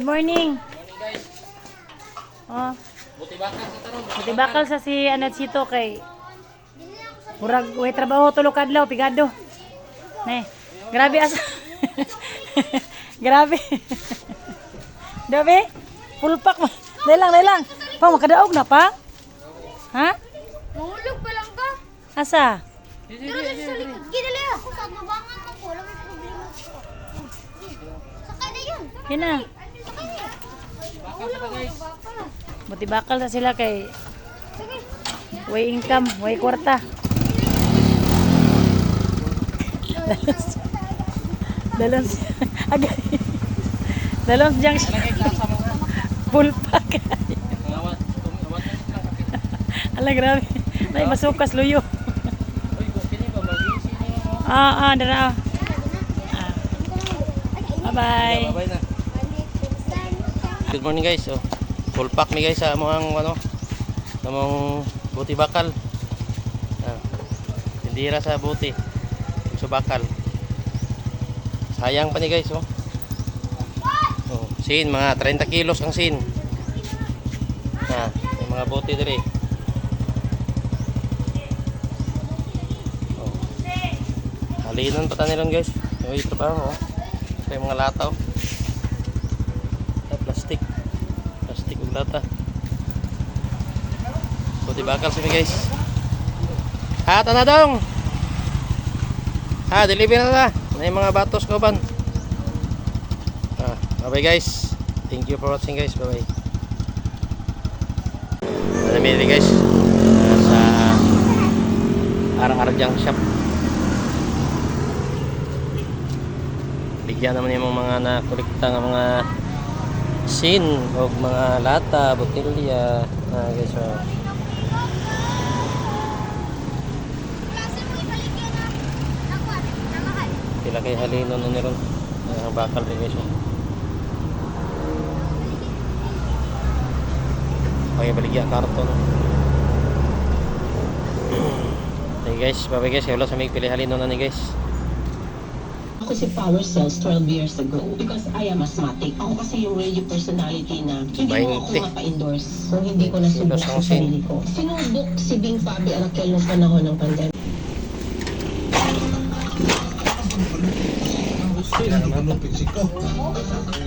Good morning. Oh, Buti bakal sa tarong. buti bakal sa si Anat Sito kay Murag way trabaho tulo kadlaw pigado. Ne. Grabe asa. Grabe. Grabe. Full pack. ma- Dahil lang, dahil lang. Pa, makadaog na pa? Ha? Mahulog pa lang ka. Asa? Pero dito sa likod. Gidali ako sa tubangan ako. Wala may problema. Saka na yun. Yan na yun. Mahulog ako baka. Buti bakal sa sila kay way income, way kwarta. Dalon si agay. Dalon siyang Lagay klasa mo. full pack. Awat, awat na lang kapit. Ala grabe. Nay masukas luyo. Ah, ah, dara. ah. Bye-bye. Bye na. Good morning guys. Oh, full pack mi guys sa among ano, among buti bakal. Ah. Tindira sa buti. Sa bakal. Sayang pa ni guys oh. Oh, sin mga 30 kilos ang sin. Ah, mga buti diri. Oh. Halinan pa tanilang guys. Yung trabaho oh. Kaya mga lata lata. Buti bakal simi guys. Ha, na dong. Ha, deliver na na. Na yung mga batos ko ban. Ah, bye guys. Thank you for watching guys. Bye bye. Namili guys. Ah, Sa Arang-Arang Shop. Bigyan naman yung mga nakolekta ng mga sin o mga lata, botelya. Ah, guys, oh. Pila kay halino na niron. Ang bakal rin guys. oh. Okay, baligya karton. Hey guys, bye guys. Wala sa may pili halino na ni guys. Ako si Power Cells 12 years ago because I am asthmatic. Ako kasi yung radio personality na hindi mo ako 20. mapa-endorse kung hindi ko nasubok sa sarili ko. Sinubok si Bing Fabi Arakel noong panahon ng pandemic.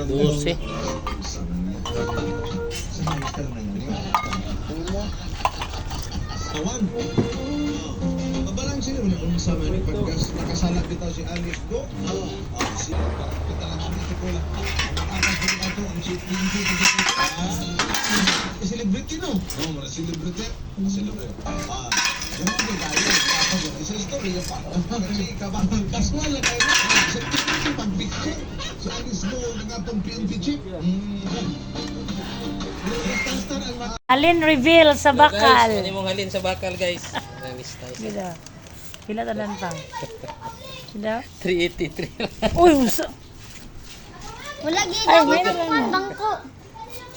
Dusi. Kawan. Wala kung sa mga pagkas nakasalat bitaw si Alice Go. Oo. Si kita lang sa sekola. Atas din ato ang si Pinky Ah. Celebrity no. Oh, mara celebrity. Celebrity. Ah. Jangan dia tayo. Apa ba? Isa story ya pa. Kasi kabang kaswal na kayo. Sa Pinky pagbigay. Si Alice Go nga pang PNP chip. Hmm. Ang Alin reveal sa Guys, bakal. ano mong halin sa bakal guys? Namis tayo. Pila tanan pang. Gila. 383 Uy, usa. Wala gid ako lang. bangko.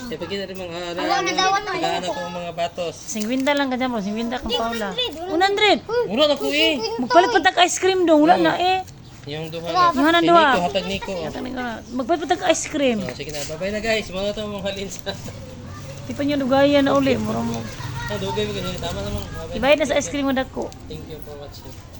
Eh, pag kita rin mga Wala na daw. Wala na kong mga batos. 50 lang ka dyan mo. 50 kang Paula. 100. 100. Mura na ko eh. Magpalit pa tag ice cream dong. Wala na eh. Yung duha na. Yung hanan duha. Nico, hatag Nico. Oh. Yata nga. Magpalit pa tag ice cream. Oh, sige na, bye-bye na guys. Muna ito mong halin sa... Di pa niya dugaya na uli. Mura mo. Ibayad na sa ice cream mo dako. Thank you for watching.